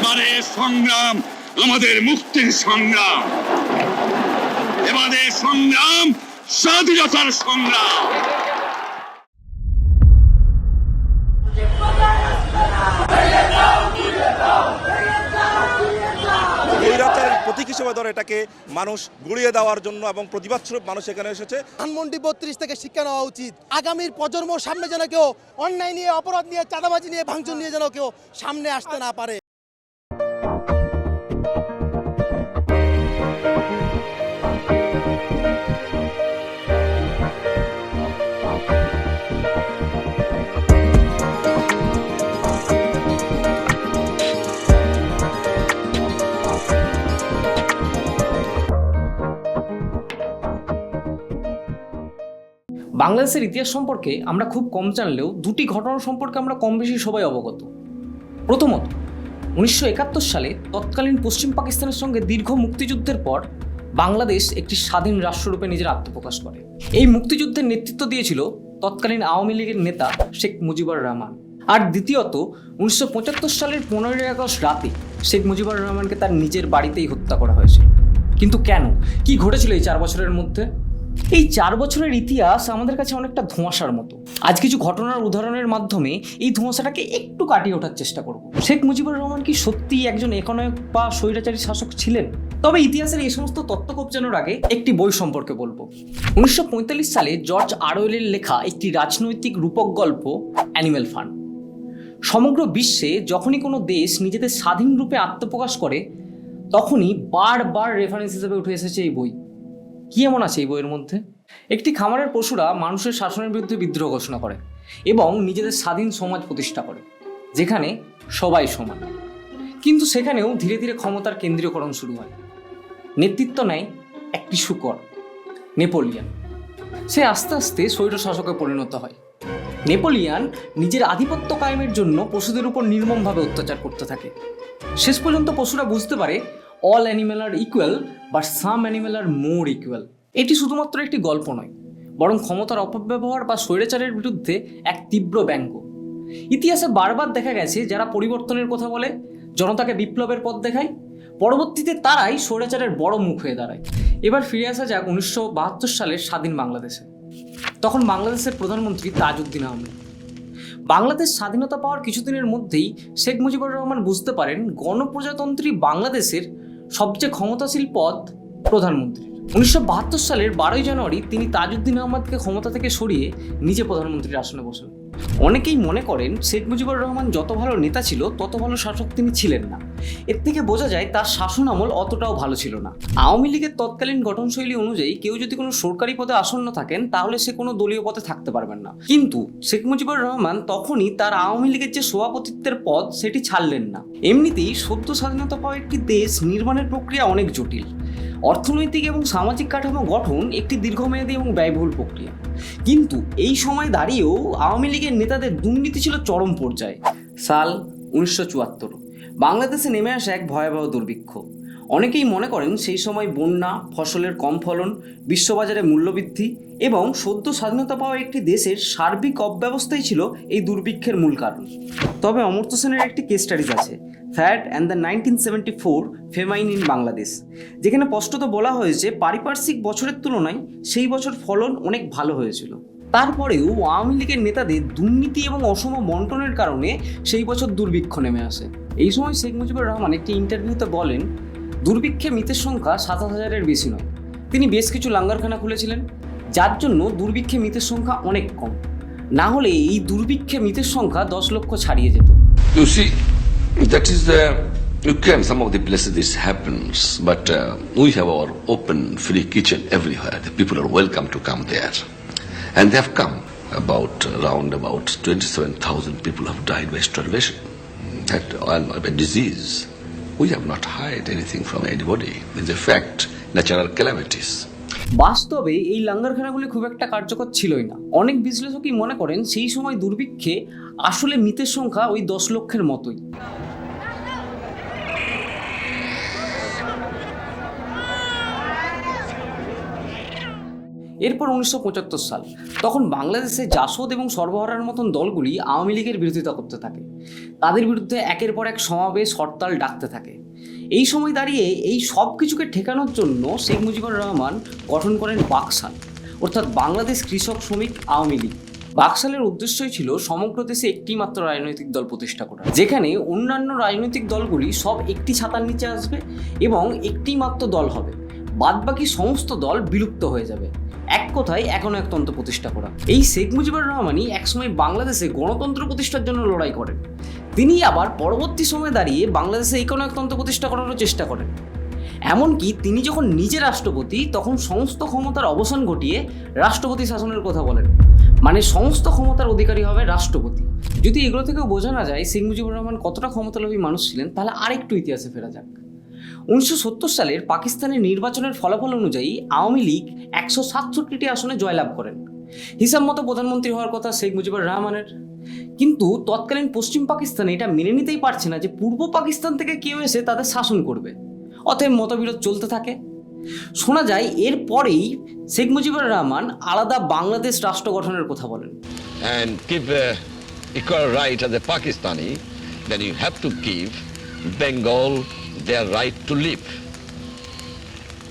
এবারে সংগ্রাম আমাদের মুক্তির সংগ্রাম। এবারে সংগ্রাম স্বাধীনতার সংগ্রাম। প্রতীক হিসেবে ধরে এটাকে মানুষ গুড়িয়ে দেওয়ার জন্য এবং প্রতিবাদ স্বরূপ মানুষ এখানে এসেছে। ধানমন্ডি বত্রিশ থেকে শিক্ষা নেওয়া উচিত। আগামীর প্রজন্ম সামনে যেন কেউ অন্যায় নিয়ে অপরাধ নিয়ে চাঁদাবাজি নিয়ে ভাঙচুর নিয়ে যেন কেউ সামনে আসতে না পারে। বাংলাদেশের ইতিহাস সম্পর্কে আমরা খুব কম জানলেও দুটি ঘটনা সম্পর্কে আমরা কম বেশি সবাই অবগত। প্রথমত, উনিশশো একাত্তর সালে তৎকালীন পশ্চিম পাকিস্তানের সঙ্গে দীর্ঘ মুক্তিযুদ্ধের পর বাংলাদেশ একটি স্বাধীন রাষ্ট্ররূপে নিজের আত্মপ্রকাশ করে। এই মুক্তিযুদ্ধের নেতৃত্ব দিয়েছিল তৎকালীন আওয়ামী লীগের নেতা শেখ মুজিবুর রহমান। আর দ্বিতীয়ত, উনিশশো পঁচাত্তর সালের পনেরোই আগস্ট রাতে শেখ মুজিবুর রহমানকে তার নিজের বাড়িতেই হত্যা করা হয়েছিল। কিন্তু কেন? কি ঘটেছিল এই চার বছরের মধ্যে? এই চার বছরের ইতিহাস আমাদের কাছে অনেকটা ধোঁয়াশার মতো। আজ কিছু ঘটনার উদাহরণের মাধ্যমে এই ধোঁয়াশাটাকে একটু কাটিয়ে ওঠার চেষ্টা করব। শেখ মুজিবুর রহমান কি সত্যিই একজন একনায়ক বা স্বৈরাচারী শাসক ছিলেন? তবে ইতিহাসের এই সমস্ত তত্ত্ব কবজানোর আগে একটি বই সম্পর্কে বলব। উনিশশো পঁয়তাল্লিশ সালে জর্জ আরওয়েলের লেখা একটি রাজনৈতিক রূপক গল্প, অ্যানিম্যাল ফান। সমগ্র বিশ্বে যখনই কোনো দেশ নিজেদের স্বাধীন রূপে আত্মপ্রকাশ করে, তখনই বারবার রেফারেন্স হিসেবে উঠে এসেছে এই বই। কি এমন আছে এই বইয়ের মধ্যে? একটি খামারের পশুরা মানুষের শাসনের বিরুদ্ধে বিদ্রোহ ঘোষণা করে এবং নিজেদের স্বাধীন সমাজ প্রতিষ্ঠা করে, যেখানে সবাই সমান। কিন্তু সেখানেও ধীরে ধীরে ক্ষমতার কেন্দ্রীয়করণ শুরু হয়। নেতৃত্ব নেয় একটি শুকর, নেপোলিয়ান। সে আস্তে আস্তে স্বৈর শাসকে পরিণত হয়। নেপোলিয়ান নিজের আধিপত্য কায়েমের জন্য পশুদের উপর নির্মমভাবে অত্যাচার করতে থাকে। শেষ পর্যন্ত পশুরা বুঝতে পারে all animal are equal but some animal are more equal এটি শুধুমাত্র একটি গল্প নয়, বরং ক্ষমতার অপব্যবহার বা স্বৈরাচারের বিরুদ্ধে এক তীব্র ব্যঙ্গ। ইতিহাসে বারবার দেখা গেছে যারা পরিবর্তনের কথা বলে, জনতাকে বিপ্লবের পথ দেখায়, পরবর্তীতে তারাই স্বৈরাচারের বড় মুখ হয়ে দাঁড়ায়। এবার ফিরে আসা যাক উনিশশো বাহাত্তর সালের স্বাধীন বাংলাদেশে। তখন বাংলাদেশের প্রধানমন্ত্রী তাজউদ্দিন আহমেদ। বাংলাদেশ স্বাধীনতা পাওয়ার কিছুদিনের মধ্যেই শেখ মুজিবুর রহমান বুঝতে পারেন, গণপ্রজাতন্ত্রী বাংলাদেশের সবচেয়ে ক্ষমতাশীল পদ প্রধানমন্ত্রী উনিশশো সালের বারোই জানুয়ারি তিনি তাজউদ্দিন আহমদকে ক্ষমতা থেকে সরিয়ে নিজে প্রধানমন্ত্রীর আসনে বসেন। অনেকেই মনে করেন শেখ মুজিবুর রহমান যত ভালো নেতা ছিল, তত ভালো শাসক তিনি ছিলেন না। এর থেকে বোঝা যায় তার শাসন আমল অতটাও ভালো ছিল না। আওয়ামী লীগের তৎকালীন গঠনশৈলী অনুযায়ী কেউ যদি কোনো সরকারি পদে আসন্ন থাকেন, তাহলে সে কোনো দলীয় পদে থাকতে পারবেন না। কিন্তু শেখ মুজিবুর রহমান তখনই তার আওয়ামী লীগের যে সভাপতিত্বের পদ, সেটি ছাড়লেন না। এমনিতেই সদ্য স্বাধীনতা পাওয়া একটি দেশ নির্মাণের প্রক্রিয়া অনেক জটিল। অর্থনৈতিক এবং সামাজিক কাঠামো গঠন একটি দীর্ঘমেয়াদী এবং ব্যয়বহুল প্রক্রিয়া। কিন্তু এই সময় দাঁড়িয়েও আওয়ামী লীগের নেতাদের দুর্নীতি ছিল চরম পর্যায়ে। সাল উনিশশো চুয়াত্তর। বাংলাদেশে নেমে আসে এক ভয়াবহ দুর্ভিক্ষ। অনেকেই মনে করেন সেই সময় বন্যা, ফসলের কম ফলন, বিশ্ববাজারে মূল্যবৃদ্ধি এবং সদ্য স্বাধীনতা পাওয়া একটি দেশের সার্বিক অব্যবস্থাই ছিল এই দুর্ভিক্ষের মূল কারণ। তবে অমর্ত্য সেনের একটি কেস স্টাডিজ আছে fat and the nineteen seventy four famine in Bangladesh যেখানে স্পষ্টত বলা হয়েছে পারিপার্শ্বিক বছরের তুলনায় সেই বছর ফলন অনেক ভালো হয়েছিল। তারপরেও আওয়ামী লীগের নেতাদের দুর্নীতি এবং অসম বন্টনের কারণে সেই বছর দুর্ভিক্ষ নেমে আসে। এই সময় শেখ মুজিবুর রহমান একটি ইন্টারভিউতে বলেন দুর্ভিক্ষে মৃতের সংখ্যা সাতাশ হাজারের বেশি নয়। তিনি বেশ কিছু লাঙ্গারখানা খুলেছিলেন, যার জন্য দুর্ভিক্ষে মৃতের সংখ্যা অনেক কম। না হলে এই দুর্ভিক্ষে মৃতের সংখ্যা দশ লক্ষ ছাড়িয়ে যেত। You see that is the Ukraine some of the places this happens but we have our open free kitchen everywhere are welcome to come there and they come about round twenty seven thousand people have died by starvation that oil by disease We have not hide anything from anybody. It's a fact, natural calamities. বাস্তবে এই লাঙ্গারখানাগুলি খুব একটা কার্যকর ছিলই না অনেক বিশ্লেষকই মনে করেন সেই সময় দুর্ভিক্ষে আসলে মৃতের সংখ্যা ওই দশ লক্ষের মতোই এরপর উনিশশো পঁচাত্তর সাল, তখন বাংলাদেশে জাসদ এবং সর্বহারার মতন দলগুলি আওয়ামী লীগের বিরোধিতা করতে থাকে। তাদের বিরুদ্ধে একের পর এক সমাবেশ, হরতাল ডাকতে থাকে। এই সময় দাঁড়িয়ে এই সব কিছুকে ঠেকানোর জন্য শেখ মুজিবুর রহমান গঠন করেন বাকশাল, অর্থাৎ বাংলাদেশ কৃষক শ্রমিক আওয়ামী লীগ। বাকশালের উদ্দেশ্যই ছিল সমগ্র দেশে একটি মাত্র রাজনৈতিক দল প্রতিষ্ঠা করা, যেখানে অন্যান্য রাজনৈতিক দলগুলি সব একটি ছাতার নিচে আসবে এবং একটি মাত্র দল হবে। বাদবাকি সমস্ত দল বিলুপ্ত হয়ে যাবে। এক কথায় এখনও একতন্ত্র প্রতিষ্ঠা করা। এই শেখ মুজিবুর রহমানই একসময় বাংলাদেশে গণতন্ত্র প্রতিষ্ঠার জন্য লড়াই করেন। তিনি আবার পরবর্তী সময়ে দাঁড়িয়ে বাংলাদেশে এই কোনো একতন্ত্র প্রতিষ্ঠা করারও চেষ্টা করেন। এমনকি তিনি যখন নিজে রাষ্ট্রপতি, তখন সমস্ত ক্ষমতার অবসান ঘটিয়ে রাষ্ট্রপতি শাসনের কথা বলেন। মানে সমস্ত ক্ষমতার অধিকারী হবে রাষ্ট্রপতি। যদি এগুলো থেকেও বোঝা না যায় শেখ মুজিবুর রহমান কতটা ক্ষমতালোভী মানুষ ছিলেন, তাহলে আরেকটু ইতিহাসে ফেরা যাক। উনিশশো সত্তর সালের পাকিস্তানের নির্বাচনের ফলাফল অনুযায়ী আওয়ামী লীগ একশো সাতষট্টিটি আসনে জয়লাভ করেন। হিসাব মতো প্রধানমন্ত্রী হওয়ার কথা শেখ মুজিবুর রহমানের। কিন্তু তৎকালীন পশ্চিম পাকিস্তানে এটা মেনে নিতেই পারছে না যে পূর্ব পাকিস্তান থেকে কেউ এসে তাদের শাসন করবে। অতএব মতবিরোধ চলতে থাকে। শোনা যায় এর পরেই শেখ মুজিবুর রহমান আলাদা বাংলাদেশ রাষ্ট্র গঠনের কথা বলেন। And give uh, equal right as a Pakistani, then you have to give Bengal their right to live.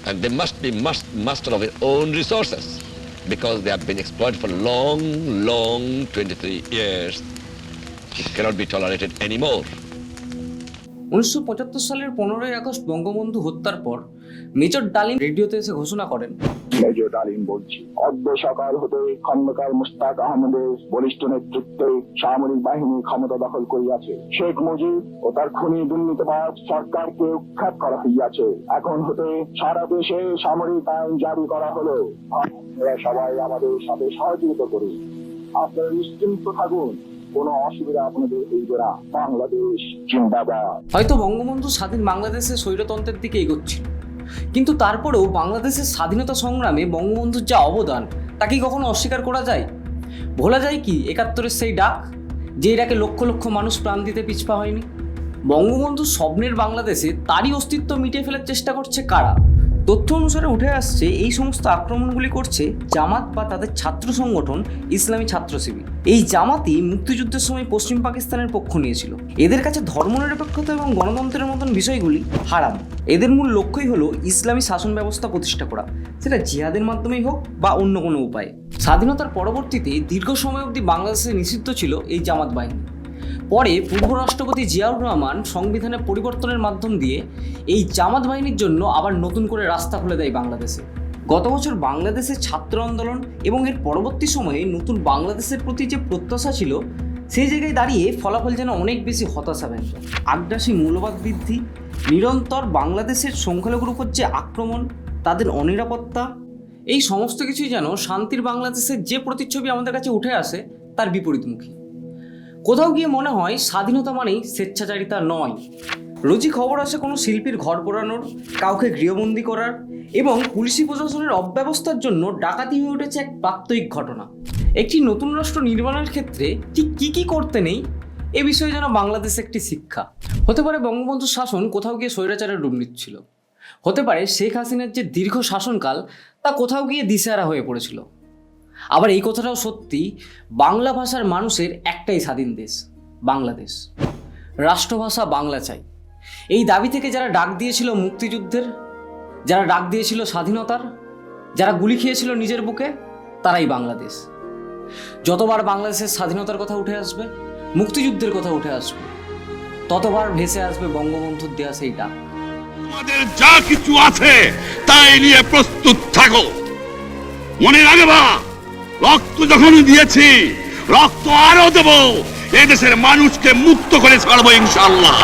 And they must be must, master of their own resources because they have been exploited for long, long 23 years. It cannot be tolerated anymore. উনিশশো পঁচাত্তর সালের পনেরোই August Bangabandhu হত্যার পর major ডালিম রেডিওতে এসে ঘোষণা করেন মেজর বলছি। সকাল হতে খন্দকার মুস্তাক আহমদের নেতৃত্বে সামরিক বাহিনী ক্ষমতা দখল করিয়াছে। শেখ মুজিব ও তার খুনি দুর্নীতিবাজ সরকারকে উৎখাত করা হইয়াছে। এখন হতে সারা দেশে সামরিক আইন জারি করা হলো। আপনারা সবাই আমাদের সাথে সহযোগিতা করুন। আপনারা নিশ্চিন্ত থাকুন, কোনো অসুবিধা আপনাদের হইবে না। বাংলাদেশ জিন্দাবাদ। হয়তো বঙ্গবন্ধু স্বাধীন বাংলাদেশের স্বৈরতন্ত্রের দিকে এগোচ্ছিল কিন্তু তারপরেও বাংলাদেশের স্বাধীনতা সংগ্রামে বঙ্গবন্ধুর যা অবদান, তাকে কখনো অস্বীকার করা যায়? ভোলা যায় কি একাত্তরের সেই ডাক, যে এটাকে লক্ষ লক্ষ মানুষ প্রাণ দিতে পিছপা হয়নি? বঙ্গবন্ধুর স্বপ্নের বাংলাদেশে তারই অস্তিত্ব মিটিয়ে ফেলার চেষ্টা করছে কারা? তথ্য অনুসারে উঠে আসছে এই সমস্ত আক্রমণগুলি করছে জামাত বা তাদের ছাত্র সংগঠন ইসলামী ছাত্র শিবির। এই জামাতই মুক্তিযুদ্ধের সময় পশ্চিম পাকিস্তানের পক্ষ নিয়েছিল। এদের কাছে ধর্মনিরপেক্ষতা এবং গণতন্ত্রের মতন বিষয়গুলি হারাম। এদের মূল লক্ষ্যই হলো ইসলামী শাসন ব্যবস্থা প্রতিষ্ঠা করা। সেটা জিহাদের মাধ্যমেই হোক বা অন্য কোনো উপায়ে। স্বাধীনতার পরবর্তীতে দীর্ঘ সময় অবধি বাংলাদেশে নিষিদ্ধ ছিল এই জামাত বাহিনী। পরে পূর্ব রাষ্ট্রপতি জিয়াউর রহমান সংবিধানে পরিবর্তনের মাধ্যম দিয়ে এই জামাত বাহিনীর জন্য আবার নতুন করে রাস্তা খুলে দেয় বাংলাদেশে। গত বছর বাংলাদেশের ছাত্র আন্দোলন এবং এর পরবর্তী সময়ে নতুন বাংলাদেশের প্রতি যে প্রত্যাশা ছিল, সেই জায়গায় দাঁড়িয়ে ফলাফল যেন অনেক বেশি হতাশা হতাশাব্যঞ্জক আগ্রাসী মূল্যবাদ বৃদ্ধি, নিরন্তর বাংলাদেশের সংখ্যালঘুর উপর যে আক্রমণ, তাদের অনিরাপত্তা, এই সমস্ত কিছুই যেন শান্তির বাংলাদেশের যে প্রতিচ্ছবি আমাদের কাছে উঠে আসে, তার বিপরীতমুখী। কোথাও গিয়ে মনে হয় স্বাধীনতা মানেই স্বেচ্ছাচারিতা নয়। রোজই খবর আসে কোনো শিল্পীর ঘর পোড়ানোর, কাউকে গৃহবন্দী করার এবং পুলিশি প্রশাসনের অব্যবস্থার জন্য ডাকাতি হয়ে উঠেছে এক প্রাত্যহিক ঘটনা। একটি নতুন রাষ্ট্র নির্মাণের ক্ষেত্রে ঠিক কী কী করতে নেই, এ বিষয়ে যেন বাংলাদেশ একটি শিক্ষা। হতে পারে বঙ্গবন্ধুর শাসন কোথাও গিয়ে স্বৈরাচারের রূপ নিচ্ছিল। হতে পারে শেখ হাসিনার যে দীর্ঘ শাসনকাল, তা কোথাও গিয়ে দিশেহারা হয়ে পড়েছিল। আবার এই কথাটাও সত্যি, বাংলা ভাষার মানুষের একটাই স্বাধীন দেশ, বাংলাদেশ। রাষ্ট্রভাষা বাংলা চাই। এই দাবি থেকে যারা ডাক দিয়েছিল মুক্তিযুদ্ধের, যারা ডাক দিয়েছিল স্বাধীনতার, যারা গুলি খেয়েছিল নিজের বুকে, তারাই বাংলাদেশ। যতবার বাংলাদেশের স্বাধীনতার কথা উঠে আসবে, মুক্তিযুদ্ধের কথা উঠে আসবে, ততবার ভেসে আসবে বঙ্গবন্ধুর দেয়া সেই ডাক। আমাদের যা কিছু আছে, তাই নিয়ে প্রস্তুত থাকো। মনে রাখবা রক্ত যখন দিয়েছি রক্ত আরও দেব এদেশের মানুষকে মুক্ত করে ছাড়বো ইনশাল্লাহ